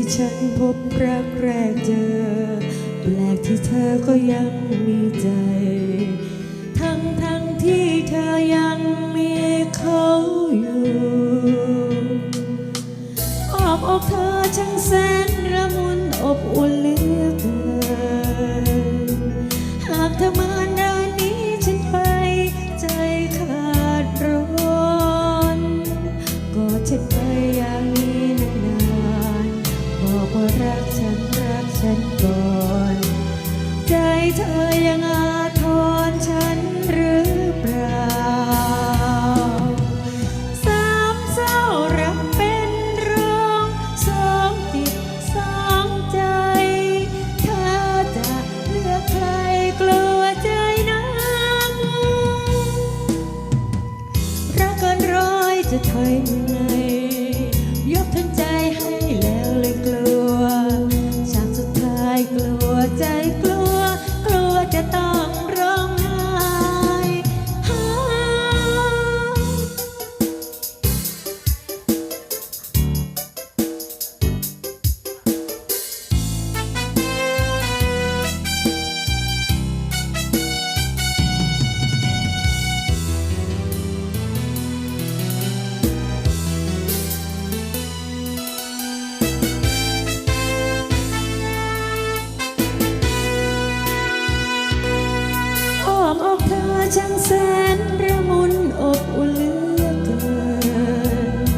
ที่ฉันพบรักแรกเจอ แปลกที่เธอก็ยังมีใจ ทั้งทั้งที่เธอยังมีเขาอยู่อ้อมอกเธอช่างแสน ยจะถอยยังไง ยกทั้งใจให้แล้วเลยกลัวฉากสุดท้ายกลัวใจ ช่างแสนระมุนอบอุ่นเหลือเกิน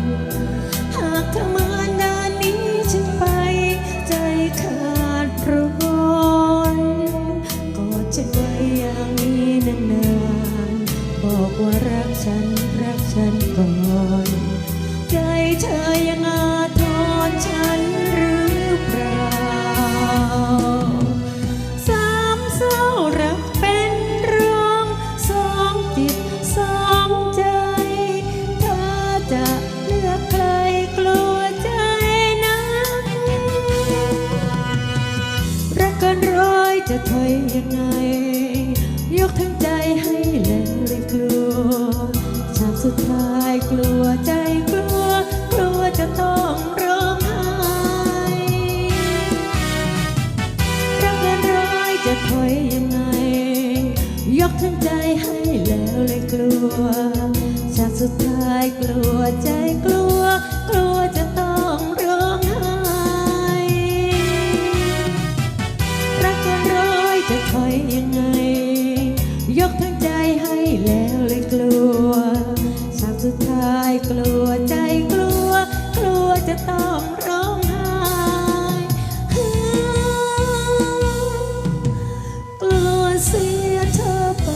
หากเธอมาเดินนี้ฉันไปใจขาดร้อนกอดฉันไว้อย่างนี้นานๆบอกว่ารักฉันรักฉันก่อน ใจเธอยังอา ร้อยจะถอยยังไง ยกทั้งใจให้แล้วเลยกลัวฉากสุดท้ายกลัวใจกลัว กลัวจะต้องร้องไห้รักเกินร้อยจะถอยยังไง ยกทั้งใจให้แล้วเลยกลัวฉากสุดท้ายกลัวใจกลัว กทั้งใจให้แล้วเลยกลัวฉากสุดท้ายกลัวใจกลัว กลัวจะต้องร้องไห้กลัวเสียเธอไป